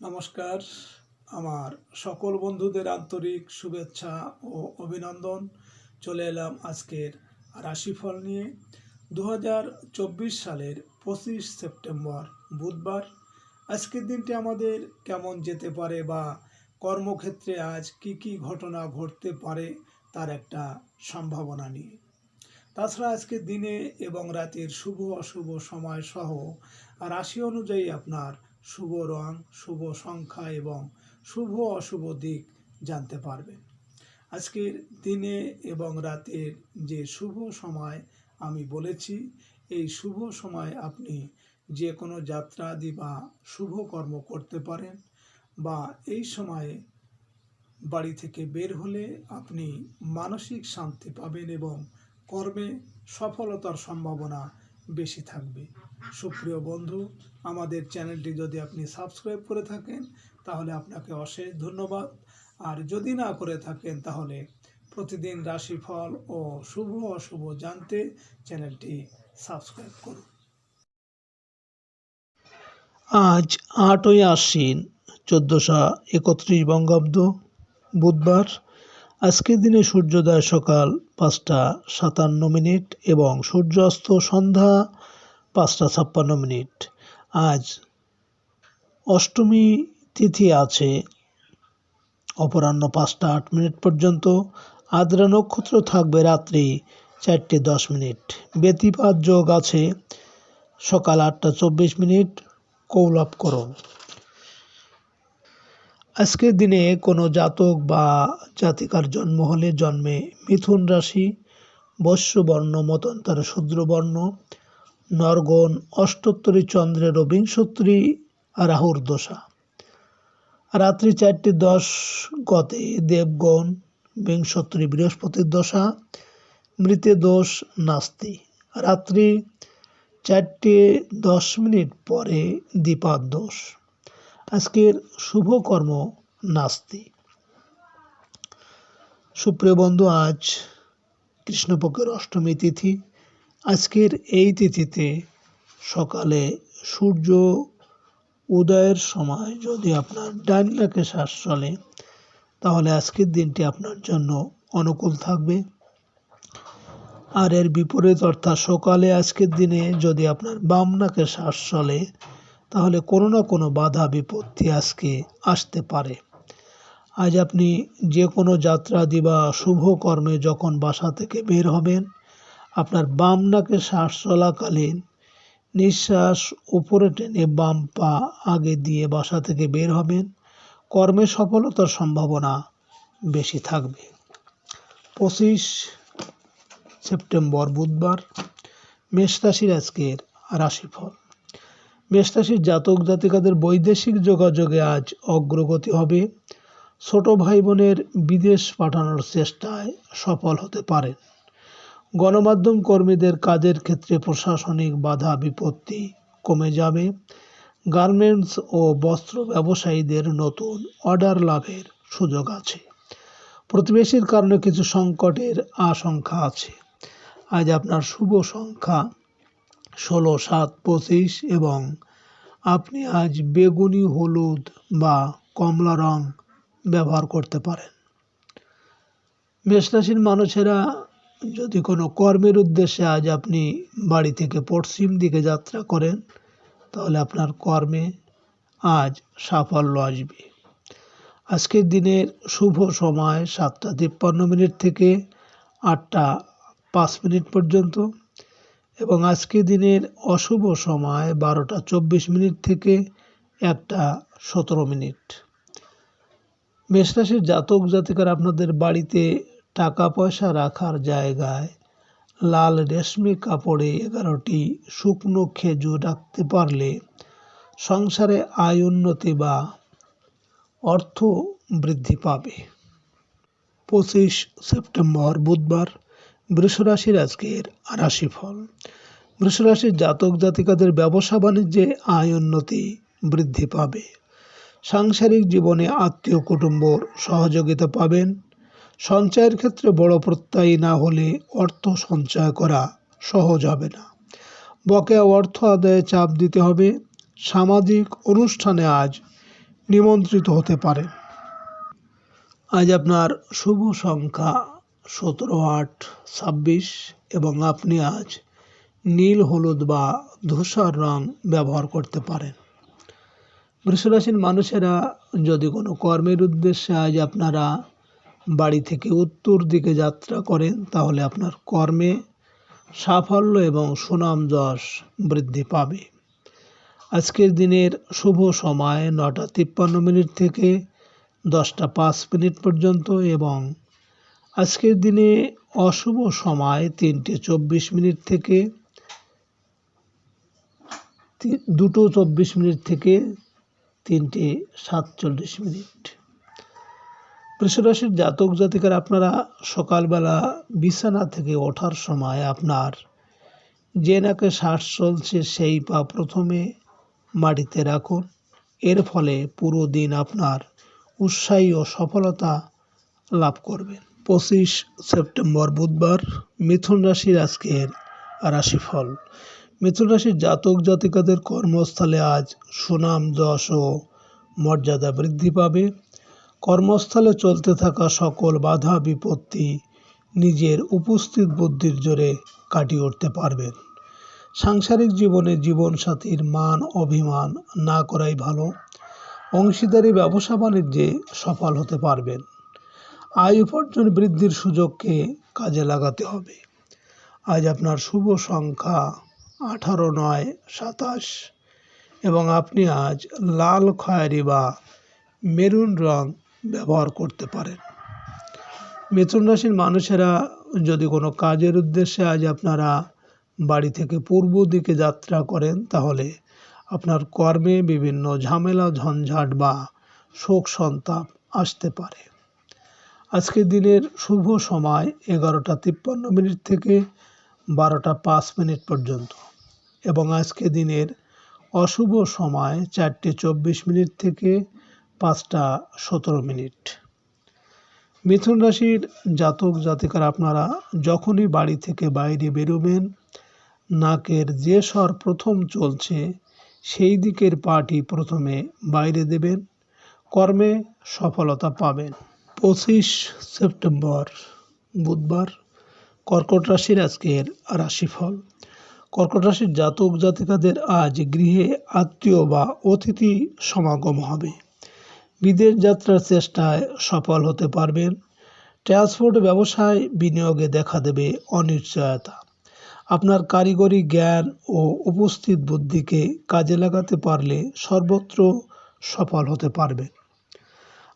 নমস্কার। আমার সকল বন্ধুদের আন্তরিক শুভেচ্ছা ও অভিনন্দন। চলে এলাম আজকের রাশিফল নিয়ে। দু হাজার চব্বিশ সালের পঁচিশ সেপ্টেম্বর বুধবার। আজকের দিনটি আমাদের কেমন যেতে পারে বা কর্মক্ষেত্রে আজ কি কি ঘটনা ঘটতে পারে তার একটা সম্ভাবনা নিয়ে। তাছাড়া আজকের দিনে এবং রাতের শুভ অশুভ সময় সহ রাশি অনুযায়ী আপনার শুভ রং, শুভ সংখ্যা এবং শুভ অশুভ দিক জানতে পারবেন। আজকের দিনে এবং রাতের যে শুভ সময় আমি বলেছি, এই শুভ সময় আপনি যে কোনো যাত্রাদি বা শুভ কর্ম করতে পারেন বা এই সময়ে বাড়ি থেকে বের হলে আপনি মানসিক শান্তি পাবেন এবং কর্মে সফলতার সম্ভাবনা বেশি থাকবে। সুপ্রিয় বন্ধু, আমাদের চ্যানেলটি যদি আপনি সাবস্ক্রাইব করে থাকেন, তাহলে আপনাকে অশেষ ধন্যবাদ। আর যদি না করে থাকেন, তাহলে প্রতিদিন রাশিফল ও শুভ অশুভ জানতে চ্যানেলটি সাবস্ক্রাইব করুন। আজ আটই আশ্বিন, চোদ্দোশো একত্রিশ বঙ্গাব্দ বুধবার। আজকের দিনে সূর্যোদয় সকাল পাঁচটা সাতান্ন মিনিট এবং সূর্যাস্ত সন্ধ্যা পাঁচটা ছাপ্পান্ন মিনিট। আজ অষ্টমী তিথি আছে, অপরাহ্ন পাঁচটা আট মিনিট পর্যন্ত। আদ্রা নক্ষত্র থাকবে রাত্রি চারটে দশ মিনিট। ব্যতিপাত যোগ আছে সকাল আটটা চব্বিশ মিনিট। কৌলভকরণ আজকের দিনে কোনো জাতক বা জাতিকার জন্ম হলে জন্মে মিথুন রাশি বর্ণ মতন্তরে শূদ্রবর্ণ, নরগণ, অষ্টোত্তরী চন্দ্রের ও বিংশোত্তরী রাহুর দশা। রাত্রি চারটি দশ গতে দেবগণ, বিংশোত্তরী বৃহস্পতির দশা, মৃতে দোষ নাস্তি। রাত্রি চারটে দশ মিনিট পরে দীপার দোষ। আজকের শুভকর্ম নাস্তি। সুপ্রিয় বন্ধু, আজ কৃষ্ণপক্ষের অষ্টমী তিথি। আজকের এই তিথিতে সকালে সূর্য উদয়ের সময় যদি আপনার ডান নাকে শ্বাস চলে, তাহলে আজকের দিনটি আপনার জন্য অনুকূল থাকবে। আর এর বিপরীত অর্থাৎ সকালে আজকের দিনে যদি আপনার বাম নাকে শ্বাস চলে তাহলে কোনো না কোনো বাধা বিপত্তি আজকে আসতে পারে। আজ আপনি যে কোনো যাত্রা দিবা শুভ কর্মে যখন বাসা থেকে বের হবেন, আপনার বাম নাকে শ্বাস চলাকালীন নিঃশ্বাস উপরে টেনে বাম পা আগে দিয়ে বাসা থেকে বের হবেন, কর্মে সফলতার সম্ভাবনা বেশি থাকবে। পঁচিশ সেপ্টেম্বর বুধবার, মেষ রাশির আজকের রাশিফল। মেষরাশির জাতক জাতিকাদের বৈদেশিক যোগাযোগে আজ অগ্রগতি হবে। ছোট ভাই বোনের বিদেশ পাঠানোর চেষ্টায় সফল হতে পারেন। গণমাধ্যম কর্মীদের কাজের ক্ষেত্রে প্রশাসনিক বাধা, বিপত্তি কমে যাবে। গার্মেন্টস ও বস্ত্র ব্যবসায়ীদের নতুন অর্ডার লাভের সুযোগ আছে। প্রতিবেশীর কারণে কিছু সংকটের আশঙ্কা আছে। আজ আপনার শুভ সংখ্যা ষোলো, সাত, পঁচিশ এবং আপনি আজ বেগুনি, হলুদ বা কমলা রং ব্যবহার করতে পারেন। মেষরাশির মানুষেরা যদি কোনো কর্মের উদ্দেশ্যে আজ আপনি বাড়ি থেকে পশ্চিম দিকে যাত্রা করেন, তাহলে আপনার কর্মে আজ সাফল্য আসবে। আজকের দিনের শুভ সময় সাতটা তিপ্পান্ন মিনিট থেকে আটটা পাঁচ মিনিট পর্যন্ত। এবং আজকে দিনের অশুভ সময় বারোটা চব্বিশ মিনিট থেকে একটা সতেরো মিনিট। মেষরাশির জাতক জাতিকার আপনাদের বাড়িতে টাকা পয়সা রাখার জায়গায় লাল রেশমি কাপড়ে এগারোটি শুকনো খেজুর রাখতে পারলে সংসারে আয় উন্নতি বা অর্থ বৃদ্ধি পাবে। পঁচিশ সেপ্টেম্বর, বুধবার বৃষরাশির আজকের রাশিফল। বৃষরাশির জাতক জাতিকাদের ব্যবসা বাণিজ্যে আয় উন্নতি বৃদ্ধি পাবে। সাংসারিক জীবনে আত্মীয় কুটুম্বর সহযোগিতা পাবেন। সঞ্চয়ের ক্ষেত্রে বড় প্রত্যয়ী না হলে অর্থ সঞ্চয় করা সহজ হবে না। বকেয়া অর্থ আদায়ে চাপ দিতে হবে। সামাজিক অনুষ্ঠানে আজ নিমন্ত্রিত হতে পারেন। আজ আপনার শুভ সংখ্যা সতেরো আট, ছাব্বিশ এবং আপনি আজ নীল, হলুদ বা ধূসর রং ব্যবহার করতে পারেন। বৃষরাশির মানুষেরা যদি কোনো কর্মের উদ্দেশ্যে আজ আপনারা বাড়ি থেকে উত্তর দিকে যাত্রা করেন, তাহলে আপনার কর্মে সাফল্য এবং সুনাম যশ বৃদ্ধি পাবে। আজকের দিনের শুভ সময় নটা তিপ্পান্ন মিনিট থেকে দশটা পাঁচ মিনিট পর্যন্ত এবং আজকের দিনে অশুভ সময় তিনটে চব্বিশ মিনিট থেকে দুটো চব্বিশ মিনিট থেকে তিনটে সাতচল্লিশ মিনিট। বৃষরাশির জাতক জাতিকার আপনারা সকালবেলা বিছানা থেকে ওঠার সময় আপনার যে নাকে শ্বাস চলছে সেই পা প্রথমে মাটিতে রাখুন। এর ফলে পুরো দিন আপনার উৎসাহী ও সফলতা লাভ করবেন। পঁচিশ সেপ্টেম্বর বুধবার মিথুন রাশির আজকের রাশিফল। মিথুন রাশির জাতক জাতিকাদের কর্মস্থলে আজ সুনাম যশ ও মর্যাদা বৃদ্ধি পাবে। কর্মস্থলে চলতে থাকা সকল বাধা বিপত্তি নিজের উপস্থিত বুদ্ধির জোরে কাটিয়ে উঠতে পারবেন। সাংসারিক জীবনে জীবনসাথীর মান অভিমান না করাই ভালো। অংশীদারি ব্যবসা বাণিজ্যে সফল হতে পারবেন। আয় উপার্জন বৃদ্ধির সুযোগকে কাজে লাগাতে হবে। আজ আপনার শুভ সংখ্যা আঠারো নয়, সাতাশ। এবং আপনি আজ লাল খয়েরি বা মেরুন রং ব্যবহার করতে পারেন। মিথুন রাশির মানুষেরা যদি কোনো কাজের উদ্দেশ্যে আজ আপনারা বাড়ি থেকে পূর্ব দিকে যাত্রা করেন, তাহলে আপনার কর্মে বিভিন্ন ঝামেলা, ঝঞ্ঝাট বা শোক সন্তাপ আসতে পারে। আজকের দিনের শুভ সময় এগারোটা তিপ্পান্ন মিনিট থেকে বারোটা পাঁচ মিনিট পর্যন্ত। এবং আজকে দিনের অশুভ সময় চারটে চব্বিশ মিনিট থেকে পাঁচটা সতেরো মিনিট। মিথুন রাশির জাতক জাতিকার আপনারা যখনই বাড়ি থেকে বাইরে বেরোবেন, নাকের যে স্বর প্রথম চলছে, সেই দিকের পাটি প্রথমে বাইরে দেবেন, কর্মে সফলতা পাবেন। পঁচিশ সেপ্টেম্বর, বুধবার, কর্কট রাশির আজকের রাশিফল। কর্কট রাশির জাতক জাতিকাদের আজ গৃহে আত্মীয় বা অতিথি সমাগম হবে। বিদেশ যাত্রার চেষ্টায় সফল হতে পারবেন। ট্রান্সপোর্ট ব্যবসায় বিনিয়োগে দেখা দেবে অনিশ্চয়তা। আপনার কারিগরি জ্ঞান ও উপস্থিত বুদ্ধিকে কাজে লাগাতে পারলে সর্বত্র সফল হতে পারবে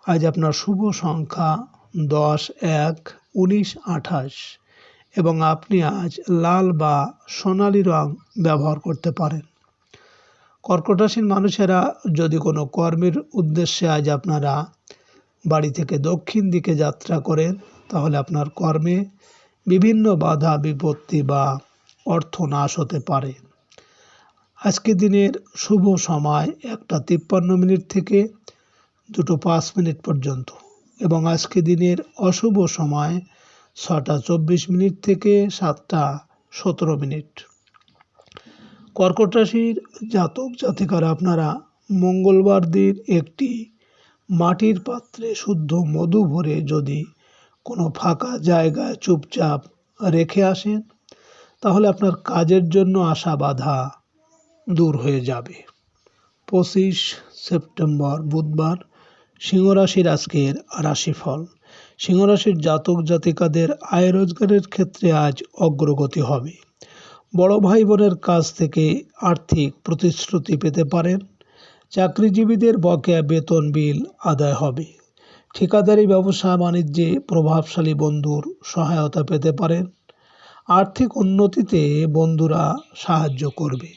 আজ আপনার শুভ সংখ্যা দশ, এক, উনিশ, আঠাশ এবং আপনি আজ লাল বা সোনালি রং ব্যবহার করতে পারেন। কর্কট রাশির মানুষেরা যদি কোনো কর্মের উদ্দেশ্যে আজ আপনারা বাড়ি থেকে দক্ষিণ দিকে যাত্রা করেন, তাহলে আপনার কর্মে বিভিন্ন বাধা, বিপত্তি বা অর্থ নাশ হতে পারে। আজকে দিনের শুভ সময় একটা তিপ্পান্ন মিনিট থেকে দুটো পাঁচ মিনিট পর্যন্ত। এবং আজকে দিনের অশুভ সময় ছটা চব্বিশ মিনিট থেকে সাতটা সতেরো মিনিট। কর্কট রাশির জাতক জাতিকারা, আপনারা মঙ্গলবার দিন একটি মাটির পাত্রে শুদ্ধ মধু ভরে যদি কোনো ফাঁকা জায়গায় চুপচাপ রেখে আসেন, তাহলে আপনার কাজের জন্য আসা বাধা দূর হয়ে যাবে। পঁচিশ সেপ্টেম্বর বুধবার সিংহরাশির আজকের রাশিফল। সিংহরাশির জাতক জাতিকাদের আয় রোজগারের ক্ষেত্রে আজ অগ্রগতি হবে। বড় ভাই বোনের কাছ থেকে আর্থিক প্রতিশ্রুতি পেতে পারেন। চাকরিজীবীদের বকেয়া বেতন বিল আদায় হবে। ঠিকাদারি ব্যবসা বাণিজ্যে প্রভাবশালী বন্ধুর সহায়তা পেতে পারেন। আর্থিক উন্নতিতে বন্ধুরা সাহায্য করবে।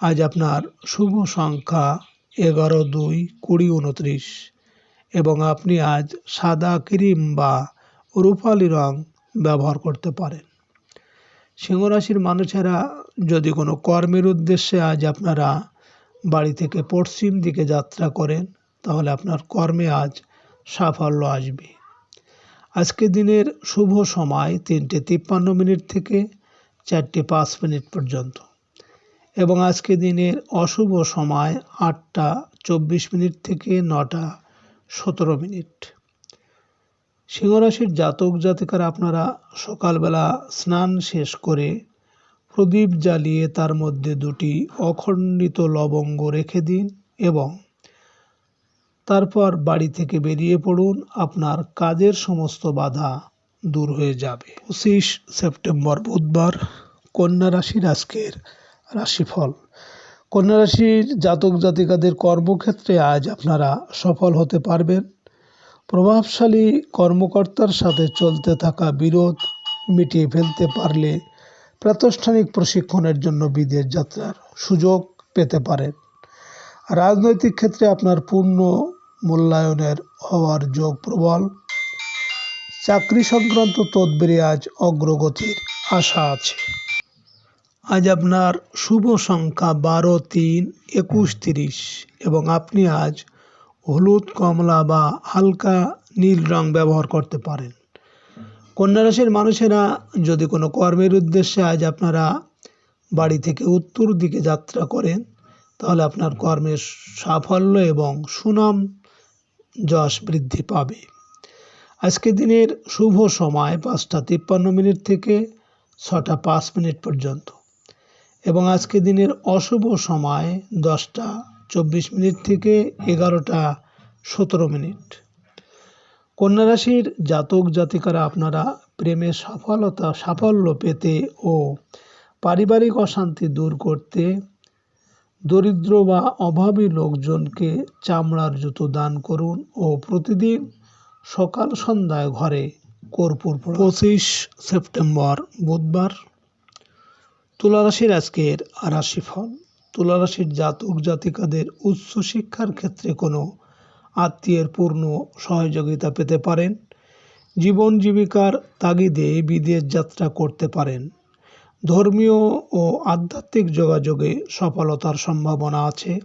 আজ আপনার শুভ সংখ্যা এগারো দুই, কুড়ি উনত্রিশ। এবং আপনি আজ সাদা ক্রিম বা রূপালি রং ব্যবহার করতে পারেন। সিংহরাশির মানুষেরা যদি কোনো কর্মের উদ্দেশ্যে আজ আপনারা বাড়ি থেকে পশ্চিম দিকে যাত্রা করেন, তাহলে আপনার কর্মে আজ সাফল্য আসবে। আজকে দিনের শুভ সময় তিনটে তিপ্পান্ন মিনিট থেকে চারটে পাঁচ মিনিট পর্যন্ত। এবং আজকে দিনের অশুভ সময় আটটা চব্বিশ মিনিট থেকে নটা সতেরো মিনিট। সিংহরাশির জাতক জাতিকারা আপনারা সকালবেলা স্নান শেষ করে প্রদীপ জ্বালিয়ে তার মধ্যে দুটি অখণ্ডিত লবঙ্গ রেখে দিন এবং তারপর বাড়ি থেকে বেরিয়ে পড়ুন। আপনার কাজের সমস্ত বাধা দূর হয়ে যাবে। পঁচিশ সেপ্টেম্বর বুধবার কন্যা রাশির আজকের রাশিফল। কন্যা রাশির জাতক জাতিকাদের কর্মক্ষেত্রে আজ আপনারা সফল হতে পারবেন। প্রভাবশালী কর্মকর্তার সাথে চলতে থাকা বিরোধ মিটিয়ে ফেলতে পারলে প্রাতিষ্ঠানিক প্রশিক্ষণের জন্য বিদেশ যাত্রার সুযোগ পেতে পারেন। রাজনৈতিক ক্ষেত্রে আপনার পূর্ণ মূল্যায়নের হওয়ার যোগ প্রবল। চাকরি সংক্রান্ত তদবিরে আজ অগ্রগতির আশা আছে। আজ আপনার শুভ সংখ্যা বারো, তিন, একুশ, তিরিশ এবং আপনি আজ হলুদ, কমলা বা হালকা নীল রং ব্যবহার করতে পারেন। কন্যা রাশির মানুষেরা যদি কোনো কর্মের উদ্দেশ্যে আজ আপনারা বাড়ি থেকে উত্তর দিকে যাত্রা করেন, তাহলে আপনার কর্মের সাফল্য এবং সুনাম যশ বৃদ্ধি পাবে। আজকে দিনের শুভ সময় পাঁচটা তিপ্পান্ন মিনিট থেকে ছটা পাঁচ মিনিট পর্যন্ত। এবং আজকে দিনের অশুভ সময় দশটা চব্বিশ মিনিট থেকে এগারোটা সতেরো মিনিট। কন্যা রাশির জাতক জাতিকারা আপনারা প্রেমে সফলতা, সাফল্য পেতে ও পারিবারিক অশান্তি দূর করতে দরিদ্র বা অভাবী লোকজনকে চামড়ার জুতো দান করুন ও প্রতিদিন সকাল সন্ধ্যায় ঘরে কর্পূর পঁচিশ সেপ্টেম্বর বুধবার তুলারাশির আজকের রাশিফল তুলারাশির জাতক জাতিকাদের উচ্চ শিক্ষার ক্ষেত্রে কোনো আত্মীয়ের পূর্ণ সহযোগিতা পেতে পারেন। জীবন জীবিকার তাগিদে বিদেশ যাত্রা করতে পারেন। ধর্মীয় ও আধ্যাত্মিক যোগাযোগে সফলতার সম্ভাবনা আছে।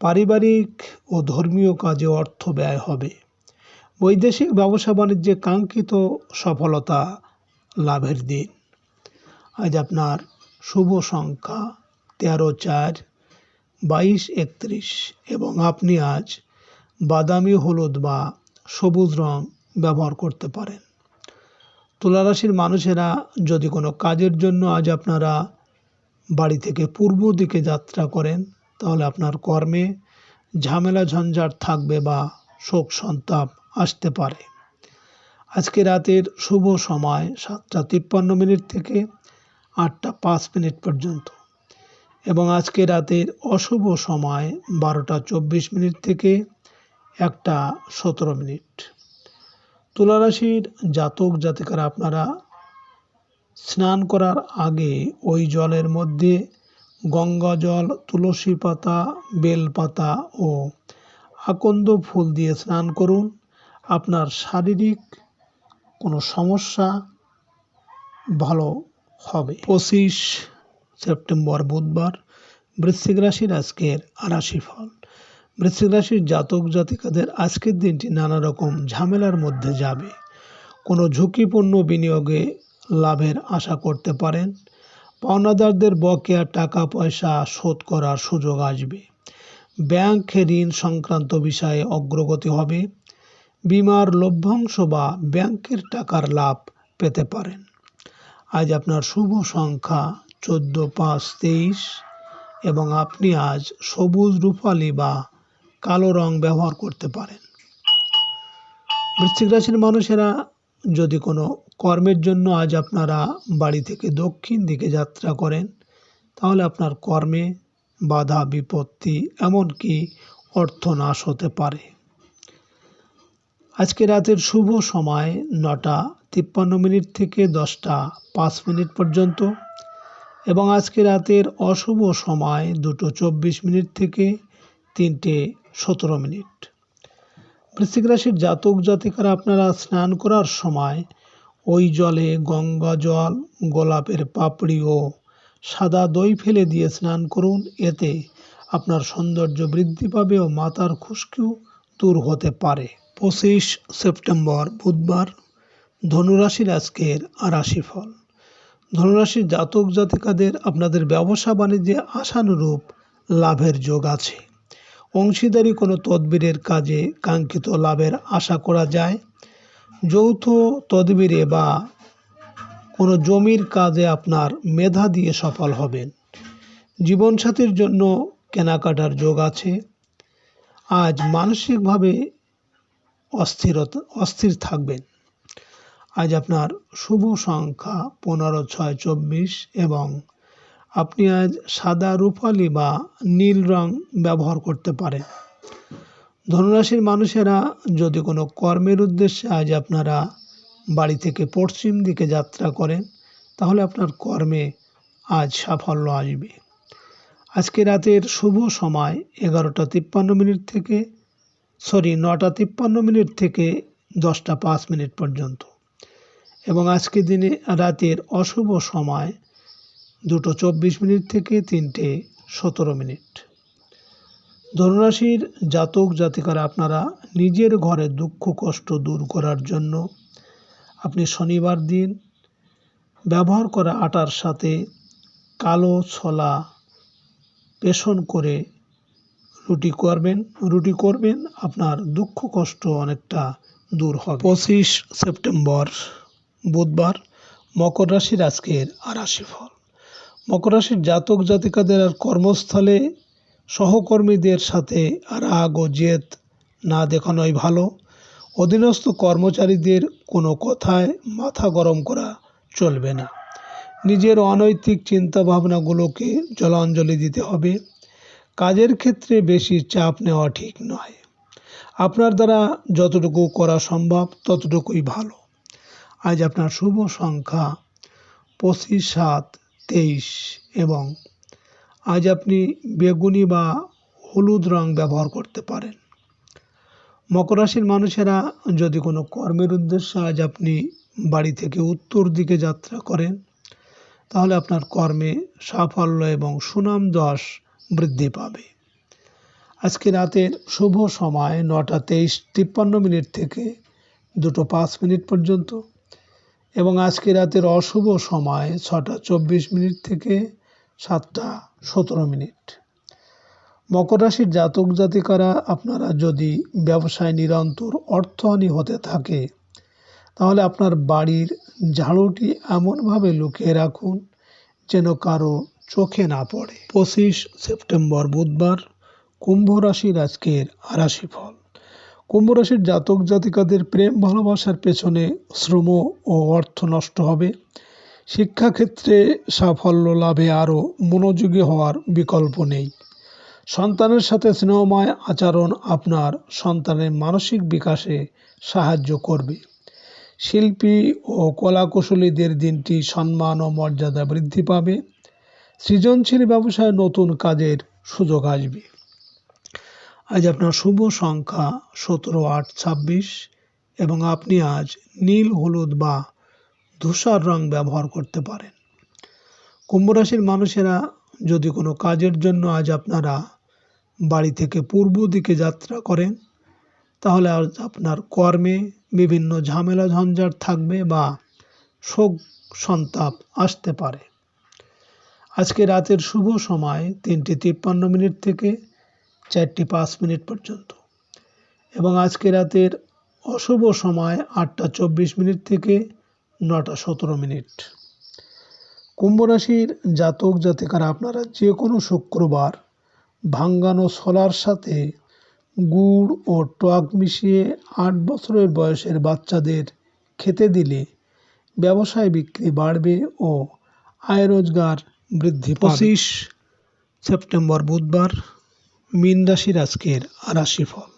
পারিবারিক ও ধর্মীয় কাজে অর্থ ব্যয় হবে। বৈদেশিক ব্যবসা বাণিজ্যে কাঙ্ক্ষিত সফলতা লাভের দিন। আজ আপনার শুভ সংখ্যা তেরো চার, বাইশ একত্রিশ এবং আপনি আজ বাদামি, হলুদ বা সবুজ রং ব্যবহার করতে পারেন। তুলারাশির মানুষেরা যদি কোনো কাজের জন্য আজ আপনারা বাড়ি থেকে পূর্ব দিকে যাত্রা করেন, তাহলে আপনার কর্মে ঝামেলা, ঝঞ্ঝাট থাকবে বা শোক সন্তাপ আসতে পারে। আজকে রাতের শুভ সময় সাতটা তিপ্পান্ন মিনিট থেকে আটটা পাঁচ মিনিট পর্যন্ত। এবং আজকে রাতের অশুভ সময় বারোটা চব্বিশ মিনিট থেকে একটা সতেরো মিনিট। তুলারাশির জাতক জাতিকারা আপনারা স্নান করার আগে ওই জলের মধ্যে গঙ্গা জল, তুলসী পাতা, বেল পাতা ও আকন্দ ফুল দিয়ে স্নান করুন। আপনার শারীরিক কোনো সমস্যা, ভালো হবে। পঁচিশ সেপ্টেম্বর বুধবার বৃশ্চিক রাশির আজকের রাশিফল বৃশ্চিক রাশির জাতক জাতিকাদের আজকের দিনটি নানা রকম ঝামেলার মধ্যে যাবে। কোনো ঝুঁকিপূর্ণ বিনিয়োগে লাভের আশা করতে পারেন। পাওনাদারদের বকেয়া টাকা পয়সা শোধ করার সুযোগ আসবে। ব্যাংক ঋণ সংক্রান্ত বিষয়ে অগ্রগতি হবে। বিমার লভ্যাংশ বা ব্যাংকের টাকার লাভ পেতে পারেন। আজ আপনার শুভ সংখ্যা চোদ্দ, পাঁচ, তেইশ এবং আপনি আজ সবুজ, রূপালি বা কালো রং ব্যবহার করতে পারেন। বৃশ্চিক রাশির মানুষেরা যদি কোনো কর্মের জন্য আজ আপনারা বাড়ি থেকে দক্ষিণ দিকে যাত্রা করেন, তাহলে আপনার কর্মে বাধা, বিপত্তি এমনকি অর্থনাশ হতে পারে। আজকে রাতের শুভ সময় নটা তিপ্পান্ন মিনিট থেকে দশটা পাঁচ মিনিট পর্যন্ত এবং আজকে রাতের অশুভ সময় দুটো চব্বিশ মিনিট থেকে তিনটে সতেরো মিনিট। বৃশ্চিক রাশির জাতক জাতিকারা আপনারা স্নান করার সময় ওই জলে গঙ্গা জল, গোলাপের পাপড়ি ও সাদা দই ফেলে দিয়ে স্নান করুন। এতে আপনার সৌন্দর্য বৃদ্ধি পাবে ও মাথার খুশকিও দূর হতে পারে। পঁচিশ সেপ্টেম্বর, বুধবার। ধনুরাশির আজকের রাশিফল। ধনুরাশির জাতক জাতিকাদের আপনাদের ব্যবসা বাণিজ্যে আশানুরূপ লাভের যোগ আছে। অংশীদারি কোনো তদবিরের কাজে কাঙ্ক্ষিত লাভের আশা করা যায়। যৌথ তদবিরে বা কোনো জমির কাজে আপনার মেধা দিয়ে সফল হবেন। জীবনসাথীর জন্য কেনাকাটার যোগ আছে। আজ মানসিকভাবে অস্থিরতা, অস্থির থাকবেন। আজ আপনার শুভ সংখ্যা পনেরো, ছয়, চব্বিশ এবং আপনি আজ সাদা রূপালি বা নীল রং ব্যবহার করতে পারেন। ধনুরাশির মানুষেরা যদি কোনো কর্মের উদ্দেশ্যে আজ আপনারা বাড়ি থেকে পশ্চিম দিকে যাত্রা করেন, তাহলে আপনার কর্মে আজ সাফল্য আসবে। আজকে রাতের শুভ সময় এগারোটা তিপ্পান্ন মিনিট থেকে, সরি, নটা তিপ্পান্ন মিনিট থেকে দশটা পাঁচ মিনিট পর্যন্ত। এবং আজকে দিনে রাতের অশুভ সময় দুটো চব্বিশ মিনিট থেকে তিনটে সতেরো মিনিট। ধনুরাশির জাতক জাতিকারা, আপনারা নিজের ঘরে দুঃখ কষ্ট দূর করার জন্য আপনি শনিবার দিন ব্যবহার করা আটার সাথে কালো ছোলা পেষণ করে রুটি করবেন। রুটি করবেন, আপনার দুঃখ কষ্ট অনেকটা দূর হবে। পঁচিশ সেপ্টেম্বর। বুধবার মকর রাশির আজকের রাশি ফল মকর রাশির জাতক জাতিকাদের আর কর্মস্থলে সহকর্মীদের সাথে রাগ ও জেদ না দেখানোই ভালো। অধীনস্থ কর্মচারীদের কোনো কথায় মাথা গরম করা চলবে না। নিজের অনৈতিক চিন্তাভাবনাগুলোকে জলাঞ্জলি দিতে হবে। কাজের ক্ষেত্রে বেশি চাপ নেওয়া ঠিক নয়। আপনার দ্বারা যতটুকু করা সম্ভব ততটুকুই ভালো। আজ আপনার শুভ সংখ্যা পঁচিশ, সাত, তেইশ এবং আজ আপনি বেগুনি বা হলুদ রং ব্যবহার করতে পারেন। মকর রাশির মানুষেরা যদি কোনো কর্মের উদ্দেশ্যে আজ আপনি বাড়ি থেকে উত্তর দিকে যাত্রা করেন, তাহলে আপনার কর্মে সাফল্য এবং সুনাম দশ বৃদ্ধি পাবে। আজকে রাতের শুভ সময় নটা তেইশ তিপ্পান্ন মিনিট থেকে দুটো পাঁচ মিনিট পর্যন্ত। এবং আজকে রাতের অশুভ সময় ছটা চব্বিশ মিনিট থেকে সাতটা সতেরো মিনিট। মকর রাশির জাতক জাতিকারা, আপনারা যদি ব্যবসায় নিরন্তর অর্থহানি হতে থাকে, তাহলে আপনার বাড়ির ঝাড়ুটি এমনভাবে লুকিয়ে রাখুন যেন কারও চোখে না পড়ে। পঁচিশ সেপ্টেম্বর বুধবার, কুম্ভ রাশির আজকের রাশি ফল কুম্ভ রাশির জাতক জাতিকাদের প্রেম, ভালোবাসার পেছনে শ্রম ও অর্থ নষ্ট হবে। শিক্ষাক্ষেত্রে সাফল্য লাভে আরও মনোযোগী হওয়ার বিকল্প নেই। সন্তানের সাথে স্নেহময় আচরণ আপনার সন্তানের মানসিক বিকাশে সাহায্য করবে। শিল্পী ও কলাকুশলীদের দিনটি সম্মান ও মর্যাদা বৃদ্ধি পাবে। সৃজনশীল ব্যবসায় নতুন কাজের সুযোগ আসবে। আজ আপনার শুভ সংখ্যা সতেরো, আট, ছাব্বিশ এবং আপনি আজ নীল, হলুদ বা ধূসর রং ব্যবহার করতে পারেন। কুম্ভ রাশির মানুষেরা যদি কোনো কাজের জন্য আজ আপনারা বাড়ি থেকে পূর্ব দিকে যাত্রা করেন, তাহলে আজ আপনার কর্মে বিভিন্ন ঝামেলা, ঝঞ্ঝাট থাকবে বা শোক সন্তাপ আসতে পারে। আজকে রাতের শুভ সময় তিনটে তিপ্পান্ন মিনিট থেকে চারটি পাঁচ মিনিট পর্যন্ত। এবং আজকে রাতের অশুভ সময় আটটা চব্বিশ মিনিট থেকে নটা সতেরো মিনিট। কুম্ভ রাশির জাতক জাতিকারা আপনারা যে কোনো শুক্রবার ভাঙ্গানো ছোলার সাথে গুড় ও টক মিশিয়ে আট বছরের বয়সের বাচ্চাদের খেতে দিলে ব্যবসায় বিক্রি বাড়বে ও আয় রোজগার বৃদ্ধি পঁচিশ সেপ্টেম্বর বুধবার মীন রাশির আজকের রাশিফল।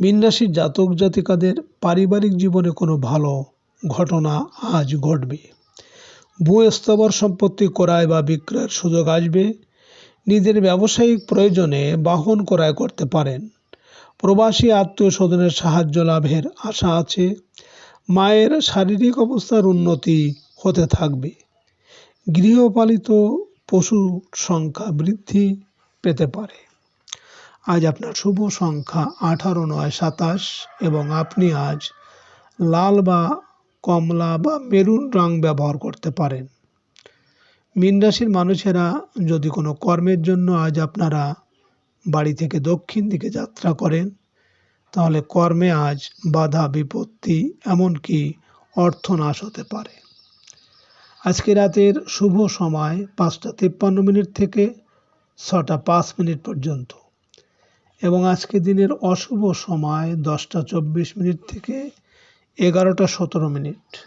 মীন রাশির জাতক জাতিকাদের পারিবারিক জীবনে কোনো ভালো ঘটনা আজ ঘটবে। ভূ স্থাবর সম্পত্তি ক্রয় বা বিক্রয়ের সুযোগ আসবে। নিজের ব্যবসায়িক প্রয়োজনে বাহন ক্রয় করতে পারেন। প্রবাসী আত্মীয় স্বজনের সাহায্য লাভের আশা আছে। মায়ের শারীরিক অবস্থার উন্নতি হতে থাকবে। গৃহপালিত পশুর সংখ্যা বৃদ্ধি পেতে পারে। আজ আপনার শুভ সংখ্যা আঠারো নয় সাতাশ এবং আপনি আজ লাল বা কমলা বা মেরুন রং ব্যবহার করতে পারেন। মীন রাশির মানুষেরা যদি কোনো কর্মের জন্য আজ আপনারা বাড়ি থেকে দক্ষিণ দিকে যাত্রা করেন, তাহলে কর্মে আজ বাধা, বিপত্তি এমনকি অর্থনাশ হতে পারে। আজকে রাতের শুভ সময় পাঁচটা তিপ্পান্ন মিনিট থেকে ছটা পাঁচ মিনিট পর্যন্ত। এবং আজকে দিনের অশুভ সময় দশটা চব্বিশ মিনিট থেকে এগারোটা সতেরো মিনিট।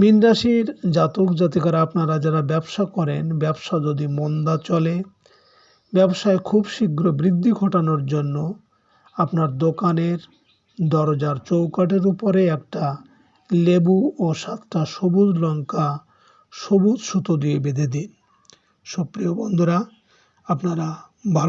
মীন রাশির জাতক জাতিকারা আপনারা যারা ব্যবসা করেন, ব্যবসা যদি মন্দা চলে, ব্যবসায় খুব শীঘ্র বৃদ্ধি ঘটানোর জন্য আপনার দোকানের দরজার চৌকাঠের উপরে একটা লেবু ও সাতটা সবুজ লঙ্কা সবুজ সুতো দিয়ে বেঁধে দিন। সুপ্রিয় বন্ধুরা, আপনারা ভালো